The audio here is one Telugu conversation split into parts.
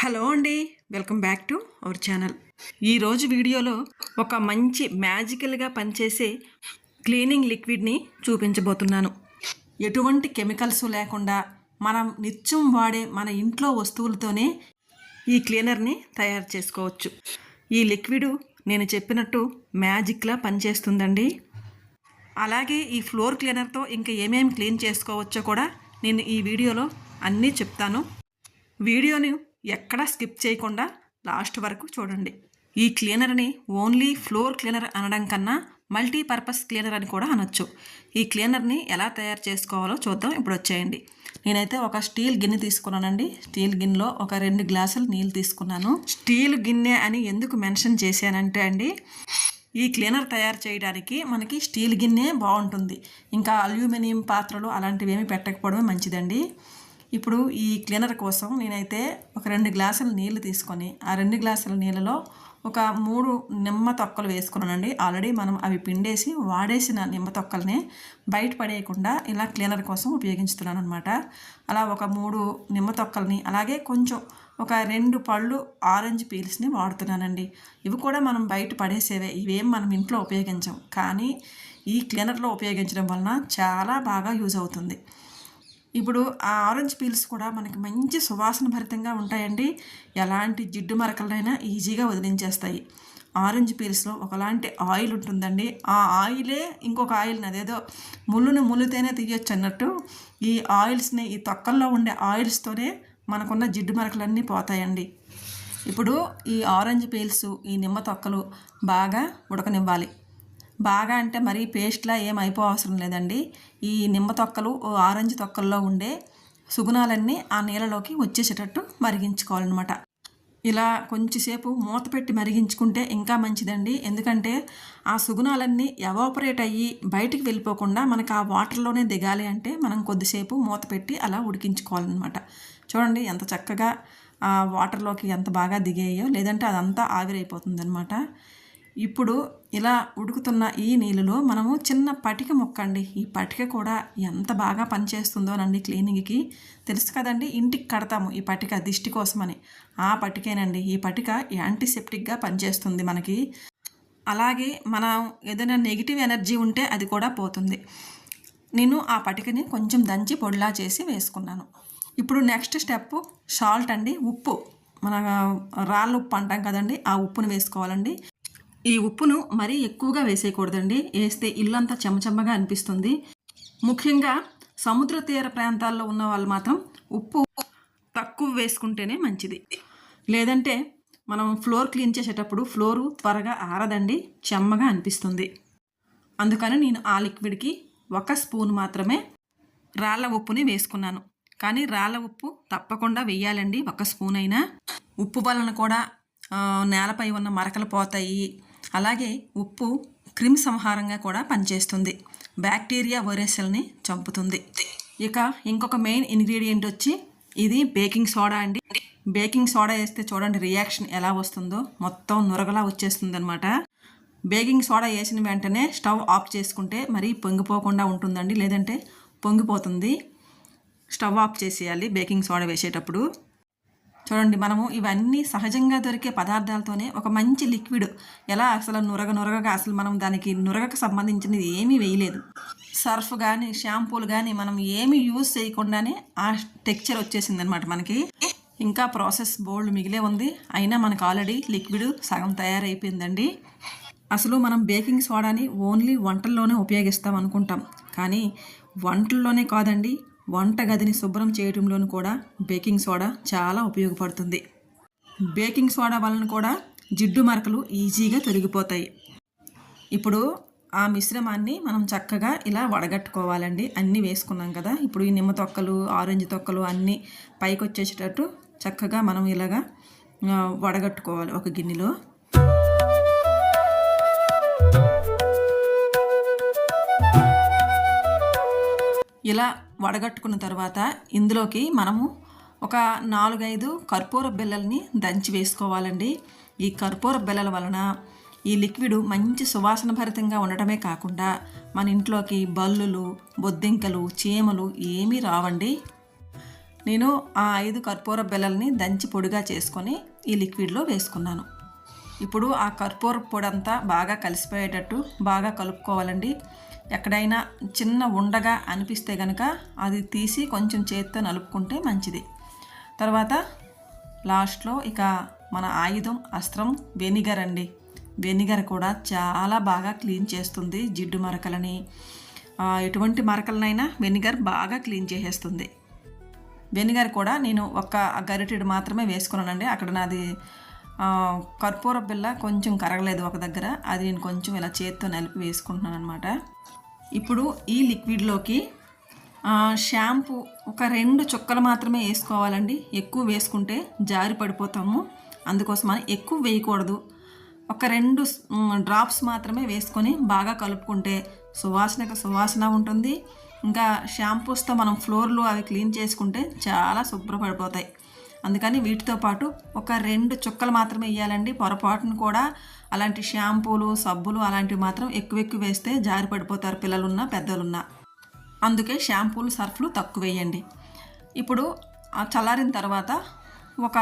హలో అండి welcome back to our channel. ఈరోజు వీడియోలో ఒక మంచి మ్యాజికల్గా పనిచేసే క్లీనింగ్ లిక్విడ్ని చూపించబోతున్నాను. ఎటువంటి కెమికల్స్ లేకుండా మనం నిత్యం వాడే మన ఇంట్లో వస్తువులతోనే ఈ క్లీనర్ని తయారు చేసుకోవచ్చు. ఈ లిక్విడ్ నేను చెప్పినట్టు మ్యాజిక్లా పనిచేస్తుందండి. అలాగే ఈ ఫ్లోర్ క్లీనర్తో ఇంకా ఏమేమి క్లీన్ చేసుకోవచ్చో కూడా నేను ఈ వీడియోలో అన్నీ చెప్తాను. వీడియోని ఎక్కడా స్కిప్ చేయకుండా లాస్ట్ వరకు చూడండి. ఈ క్లీనర్ని ఓన్లీ ఫ్లోర్ క్లీనర్ అనడం కన్నా మల్టీపర్పస్ క్లీనర్ అని కూడా అనొచ్చు. ఈ క్లీనర్ని ఎలా తయారు చేసుకోవాలో చూద్దాం. ఇప్పుడు వచ్చేయండి. నేనైతే ఒక స్టీల్ గిన్నె తీసుకున్నానండి. స్టీల్ గిన్నెలో ఒక రెండు గ్లాసులు నీళ్ళు తీసుకున్నాను. స్టీల్ గిన్నె అని ఎందుకు మెన్షన్ చేశానంటే అండి ఈ క్లీనర్ తయారు చేయడానికి మనకి స్టీల్ గిన్నె బాగుంటుంది. ఇంకా అల్యూమినియం పాత్రలు అలాంటివి ఏమి పెట్టకపోవడమే మంచిదండి. ఇప్పుడు ఈ క్లీనర్ కోసం నేనైతే ఒక రెండు గ్లాసుల నీళ్ళు తీసుకొని ఆ రెండు గ్లాసుల నీళ్ళలో ఒక మూడు నిమ్మ తొక్కలు వేసుకున్నానండి. ఆల్రెడీ మనం అవి పిండేసి వాడేసిన నిమ్మ తొక్కల్ని బయట పడేయకుండా ఇలా క్లీనర్ కోసం ఉపయోగించుతున్నాను అనమాట అలా ఒక మూడు నిమ్మ తొక్కల్ని అలాగే కొంచెం ఒక రెండు పళ్ళు ఆరెంజ్ పీల్స్ని వాడుతున్నానండి. ఇవి కూడా మనం బయట పడేసేవే ఇవేం మనం ఇంట్లో ఉపయోగించం. కానీ ఈ క్లీనర్లో ఉపయోగించడం వలన చాలా బాగా యూజ్ అవుతుంది. ఇప్పుడు ఆ ఆరెంజ్ పీల్స్ కూడా మనకి మంచి సువాసన భరితంగా ఉంటాయండి. ఎలాంటి జిడ్డు మరకలైనా ఈజీగా వదిలించేస్తాయి. ఆరెంజ్ పీల్స్లో ఒకలాంటి ఆయిల్ ఉంటుందండి. ఆ ఆయిలే ఇంకొక ఆయిల్ని అదేదో ముళ్ళుని ముళ్ళుతేనే తీయొచ్చు అన్నట్టు ఈ ఆయిల్స్ని ఈ తొక్కల్లో ఉండే ఆయిల్స్తోనే మనకున్న జిడ్డు మరకలన్నీ పోతాయండి. ఇప్పుడు ఈ ఆరెంజ్ పీల్స్ ఈ నిమ్మ తొక్కలు బాగా ఉడకనివ్వాలి. బాగా అంటే మరీ పేస్ట్లా ఏం అయిపో అవసరం లేదండి. ఈ నిమ్మ తొక్కలు ఆరెంజ్ తొక్కల్లో ఉండే సుగుణాలన్నీ ఆ నీళ్ళలోకి వచ్చేసేటట్టు మరిగించుకోవాలన్నమాట. ఇలా కొంచెంసేపు మూత పెట్టి మరిగించుకుంటే ఇంకా మంచిదండి. ఎందుకంటే ఆ సుగుణాలన్నీ ఎవాపరేట్ అయ్యి బయటికి వెళ్ళిపోకుండా మనకు ఆ వాటర్లోనే దిగాలి అంటే మనం కొద్దిసేపు మూత పెట్టి అలా ఉడికించుకోవాలన్నమాట. చూడండి ఎంత చక్కగా ఆ వాటర్లోకి ఎంత బాగా దిగేయో లేదంటే అదంతా ఆవిరైపోతుంది అనమాట ఇప్పుడు ఇలా ఉడుకుతున్న ఈ నీళ్ళలో మనము చిన్న పటిక మొక్క అండి. ఈ పటిక కూడా ఎంత బాగా పనిచేస్తుందోనండి క్లీనింగ్కి. తెలుసు కదండి ఇంటికి కడతాము ఈ పటిక దిష్టి కోసమని. ఆ పటికేనండి. ఈ పటిక యాంటీసెప్టిక్గా పనిచేస్తుంది మనకి. అలాగే మనం ఏదైనా నెగిటివ్ ఎనర్జీ ఉంటే అది కూడా పోతుంది. నేను ఆ పటికని కొంచెం దంచి పొడిలా చేసి వేసుకున్నాను. ఇప్పుడు నెక్స్ట్ స్టెప్ సాల్ట్ అండి ఉప్పు. మన రాళ్ళ ఉప్పు అంటాం కదండి ఆ ఉప్పును వేసుకోవాలండి. ఈ ఉప్పును మరీ ఎక్కువగా వేసేయకూడదండి. వేస్తే ఇల్లంతా చెమచెమ్మగా అనిపిస్తుంది. ముఖ్యంగా సముద్ర తీర ప్రాంతాల్లో ఉన్న వాళ్ళు మాత్రం ఉప్పు తక్కువ వేసుకుంటేనే మంచిది. లేదంటే మనం ఫ్లోర్ క్లీన్ చేసేటప్పుడు ఫ్లోరు త్వరగా ఆరదండి చెమ్మగా అనిపిస్తుంది. అందుకని నేను ఆ లిక్విడ్కి ఒక స్పూన్ మాత్రమే రాళ్ళ ఉప్పుని వేసుకున్నాను. కానీ రాళ్ళ ఉప్పు తప్పకుండా వేయాలండి ఒక స్పూన్ అయినా ఉప్పు వలన కూడా నేలపై ఉన్న మరకలు పోతాయి అలాగే ఉప్పు క్రిమి సంహారంగా కూడా పనిచేస్తుంది. బ్యాక్టీరియా వైరస్లని చంపుతుంది. ఇక ఇంకొక మెయిన్ ఇంగ్రీడియంట్ వచ్చి ఇది బేకింగ్ సోడా అండి. బేకింగ్ సోడా వేస్తే చూడండి రియాక్షన్ ఎలా వస్తుందో. మొత్తం నురగలా వచ్చేస్తుంది అనమాట బేకింగ్ సోడా వేసిన వెంటనే స్టవ్ ఆఫ్ చేసుకుంటే మరీ పొంగిపోకుండా ఉంటుందండి. లేదంటే పొంగిపోతుంది. స్టవ్ ఆఫ్ చేసేయాలి బేకింగ్ సోడా వేసేటప్పుడు. చూడండి మనము ఇవన్నీ సహజంగా దొరికే పదార్థాలతోనే ఒక మంచి లిక్విడ్ ఎలా అసలు నురగ నురగగా అసలు మనం దానికి నురగకు సంబంధించినది ఏమీ వేయలేదు. సర్ఫ్ కానీ షాంపూలు కానీ మనం ఏమి యూజ్ చేయకుండానే ఆ టెక్చర్ వచ్చేసింది అనమాట మనకి. ఇంకా ప్రాసెస్ బోల్డ్ మిగిలే ఉంది. అయినా మనకు ఆల్రెడీ లిక్విడ్ సగం తయారైపోయిందండి. అసలు మనం బేకింగ్ సోడాని ఓన్లీ వంటల్లోనే ఉపయోగిస్తాం అనుకుంటాం. కానీ వంటల్లోనే కాదండి వంట గదిని శుభ్రం చేయడంలోనూ కూడా బేకింగ్ సోడా చాలా ఉపయోగపడుతుంది. బేకింగ్ సోడా వలన కూడా జిడ్డు మరకలు ఈజీగా తొలగిపోతాయి. ఇప్పుడు ఆ మిశ్రమాన్ని మనం చక్కగా ఇలా వడగట్టుకోవాలండి. అన్నీ వేసుకున్నాం కదా. ఇప్పుడు ఈ నిమ్మ తొక్కలు ఆరెంజ్ తొక్కలు అన్నీ పైకి వచ్చేసేటట్టు చక్కగా మనం ఇలాగా వడగట్టుకోవాలి ఒక గిన్నెలో. ఇలా వడగట్టుకున్న తర్వాత ఇందులోకి మనము ఒక నాలుగైదు కర్పూర బిళ్ళల్ని దంచి వేసుకోవాలండి. ఈ కర్పూర బిళ్ళల వలన ఈ లిక్విడ్ మంచి సువాసన భరితంగా ఉండటమే కాకుండా మన ఇంట్లోకి బల్లులు బొద్దింకలు చీమలు ఏమీ రావండి. నేను ఆ ఐదు కర్పూర బిళ్ళల్ని దంచి పొడిగా చేసుకొని ఈ లిక్విడ్లో వేసుకున్నాను. ఇప్పుడు ఆ కర్పూర పొడి అంతా బాగా కలిసిపోయేటట్టు బాగా కలుపుకోవాలండి. ఎక్కడైనా చిన్న ఉండగా అనిపిస్తే కనుక అది తీసి కొంచెం చేత్తో నలుపుకుంటే మంచిది. తర్వాత లాస్ట్లో ఇక మన ఆయుధం అస్త్రం వెనిగర్ అండి. వెనిగర్ కూడా చాలా బాగా క్లీన్ చేస్తుంది జిడ్డు మరకలని. ఎటువంటి మరకలనైనా వెనిగర్ బాగా క్లీన్ చేసేస్తుంది. వెనిగర్ కూడా నేను ఒక గరిటెడు మాత్రమే వేసుకున్నానండి. అక్కడ నాది కర్పూర బిల్ల కొంచెం కరగలేదు ఒక దగ్గర. అది నేను కొంచెం ఇలా చేత్తో నలిపి వేసుకుంటున్నాను అనమాట ఇప్పుడు ఈ లిక్విడ్లోకి షాంపూ ఒక రెండు చుక్కలు మాత్రమే వేసుకోవాలండి. ఎక్కువ వేసుకుంటే జారి పడిపోతాము. అందుకోసమని ఎక్కువ వేయకూడదు. ఒక రెండు డ్రాప్స్ మాత్రమే వేసుకొని బాగా కలుపుకుంటే సువాసనకు సువాసన ఉంటుంది. ఇంకా షాంపూస్తో మనం ఫ్లోర్లు అవి క్లీన్ చేసుకుంటే చాలా శుభ్రపడిపోతాయి. అందుకని వీటితో పాటు ఒక రెండు చుక్కలు మాత్రమే వేయాలండి పొరపాటును కూడా అలాంటి షాంపూలు సబ్బులు అలాంటివి మాత్రం ఎక్కువ ఎక్కువ వేస్తే జారి పడిపోతారు పిల్లలున్నా పెద్దలున్నా. అందుకే షాంపూలు సర్ఫ్లు తక్కువ వేయండి. ఇప్పుడు చల్లారిన తర్వాత ఒక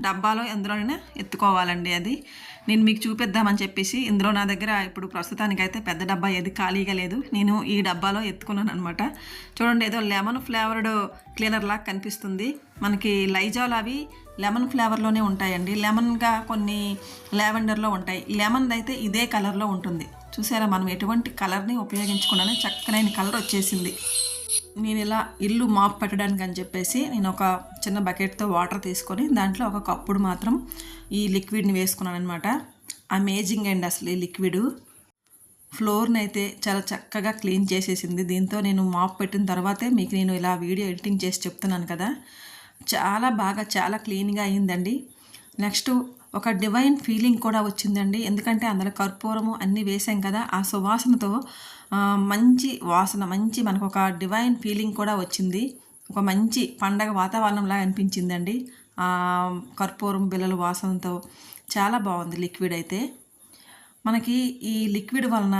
డబ్బాలో ఎందులోనైనా ఎత్తుకోవాలండి అది. నేను మీకు చూపిద్దామని చెప్పేసి ఇందులో నా దగ్గర ఇప్పుడు ప్రస్తుతానికైతే పెద్ద డబ్బా ఏది ఖాళీగా లేదు. నేను ఈ డబ్బాలో ఎత్తుకున్నాను అనమాట చూడండి ఏదో లెమన్ ఫ్లేవర్డ్ క్లీనర్ లాగా కనిపిస్తుంది. మనకి లైజాల్ అవి లెమన్ ఫ్లేవర్లోనే ఉంటాయండి. లెమన్గా కొన్ని లావెండర్లో ఉంటాయి. లెమన్ అయితే ఇదే కలర్లో ఉంటుంది. చూసారా మనం ఎటువంటి కలర్ని ఉపయోగించకుండానే చక్కనైన కలర్ వచ్చేసింది. నేను ఇలా ఇల్లు మాప్ పెట్టడానికి అని చెప్పేసి నేను ఒక చిన్న బకెట్తో వాటర్ తీసుకొని దాంట్లో ఒక కప్పుడు మాత్రం ఈ లిక్విడ్ని వేసుకున్నాను అనమాట అమేజింగ్ అండి అసలు ఈ లిక్విడ్. ఫ్లోర్ని అయితే చాలా చక్కగా క్లీన్ చేసేసింది. దీంతో నేను మాప్ పెట్టిన తర్వాతే మీకు నేను ఇలా వీడియో ఎడిటింగ్ చేసి చెప్తున్నాను కదా. చాలా బాగా చాలా క్లీన్గా అయిందండి. నెక్స్ట్ ఒక డివైన్ ఫీలింగ్ కూడా వచ్చిందండి. ఎందుకంటే అందులో కర్పూరము అన్నీ వేసాం కదా ఆ సువాసనతో మంచి వాసన మంచి మనకు ఒక డివైన్ ఫీలింగ్ కూడా వచ్చింది. ఒక మంచి పండగ వాతావరణంలా అనిపించిందండి. కర్పూరం బిల్లల వాసనతో చాలా బాగుంది లిక్విడ్ అయితే. మనకి ఈ లిక్విడ్ వలన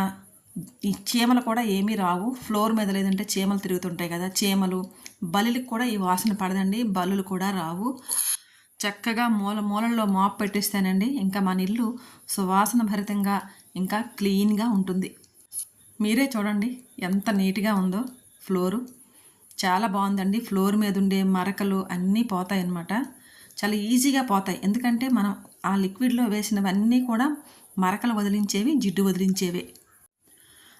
ఈ చీమలు కూడా ఏమీ రావు. ఫ్లోర్ మీద లేదంటే చీమలు తిరుగుతుంటాయి కదా చీమలు బలులకు కూడా ఈ వాసన పడదండి బలులు కూడా రావు. చక్కగా మూల మూలల్లో మాప్ పెట్టిస్తానండి ఇంకా మన ఇల్లు సువాసన భరితంగా ఇంకా క్లీన్గా ఉంటుంది. మీరే చూడండి ఎంత నీట్గా ఉందో ఫ్లోరు. చాలా బాగుందండి. ఫ్లోర్ మీద ఉండే మరకలు అన్నీ పోతాయి అన్నమాట. చాలా ఈజీగా పోతాయి. ఎందుకంటే మనం ఆ లిక్విడ్లో వేసినవన్నీ కూడా మరకలు వదిలించేవి జిడ్డు వదిలించేవే.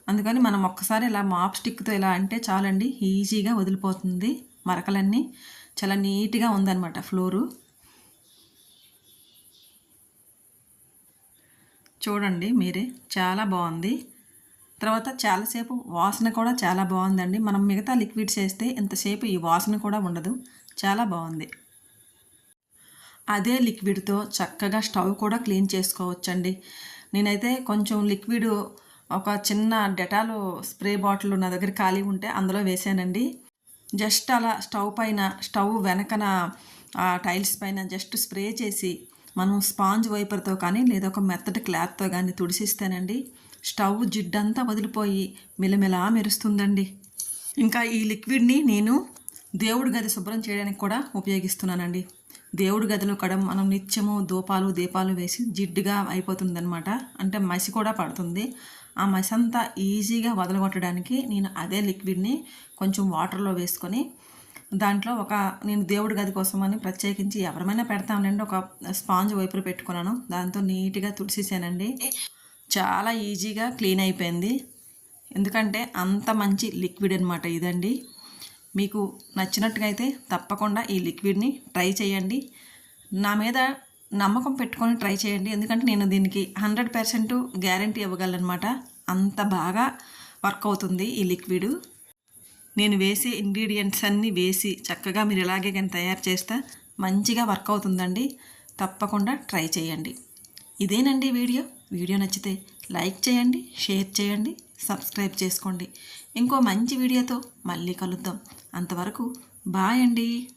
అందుకని మనం ఒక్కసారి ఇలా మాప్ స్టిక్తో ఇలా అంటే చాలండి. ఈజీగా వదిలిపోతుంది మరకలన్నీ. చాలా నీట్గా ఉందన్నమాట ఫ్లోరు. చూడండి మీరే చాలా బాగుంది. తర్వాత చాలాసేపు వాసన కూడా చాలా బాగుందండి. మనం మిగతా లిక్విడ్స్ వేస్తే ఎంతసేపు ఈ వాసన కూడా ఉండదు. చాలా బాగుంది. అదే లిక్విడ్తో చక్కగా స్టవ్ కూడా క్లీన్ చేసుకోవచ్చండి. నేనైతే కొంచెం లిక్విడ్ ఒక చిన్న డెటాల్ స్ప్రే బాటిల్ నా దగ్గర ఖాళీ ఉంటే అందులో వేసానండి. జస్ట్ అలా స్టవ్ పైన స్టవ్ వెనకన ఆ టైల్స్ పైన జస్ట్ స్ప్రే చేసి మనం స్పాంజ్ వైపర్తో కానీ లేదా ఒక మెత్తటి క్లాత్తో కానీ తుడిసిస్తేనండి స్టవ్ జిడ్డంతా వదిలిపోయి మిలమిలా మెరుస్తుందండి. ఇంకా ఈ లిక్విడ్ని నేను దేవుడి గది శుభ్రం చేయడానికి కూడా ఉపయోగిస్తున్నానండి. దేవుడి గదిలో కూడా మనం నిత్యము దూపాలు దీపాలు వేసి జిడ్డుగా అయిపోతుందన్నమాట. అంటే మసి కూడా పడుతుంది. ఆ మసి అంతా ఈజీగా వదలగొట్టడానికి నేను అదే లిక్విడ్ని కొంచెం వాటర్లో వేసుకొని దాంట్లో ఒక నేను దేవుడి గది కోసం అని ప్రత్యేకించి ఎవరమైనా పెడతానండి. ఒక స్పాంజ్ వైపు పెట్టుకున్నాను. దాంతో నీట్గా తుడిసేసానండి. చాలా ఈజీగా క్లీన్ అయిపోయింది. ఎందుకంటే అంత మంచి లిక్విడ్ అనమాట ఇదండి. మీకు నచ్చినట్టుగా అయితే తప్పకుండా ఈ లిక్విడ్ని ట్రై చేయండి. నా మీద నమ్మకం పెట్టుకొని ట్రై చేయండి. ఎందుకంటే నేను దీనికి హండ్రెడ్ పర్సెంట్ గ్యారంటీ ఇవ్వగలనమాట అంత బాగా వర్క్ అవుతుంది ఈ లిక్విడ్. నేను వేసే ఇంగ్రీడియంట్స్ అన్నీ వేసి చక్కగా మీరు ఇలాగే కానీ తయారు చేస్తే మంచిగా వర్క్ అవుతుందండి. తప్పకుండా ట్రై చేయండి. ఇదేనండి వీడియో. వీడియో నచ్చితే లైక్ చేయండి షేర్ చేయండి సబ్స్క్రైబ్ చేసుకోండి. ఇంకో మంచి వీడియోతో మళ్ళీ కలుద్దాం. అంతవరకు బాయ్ అండి.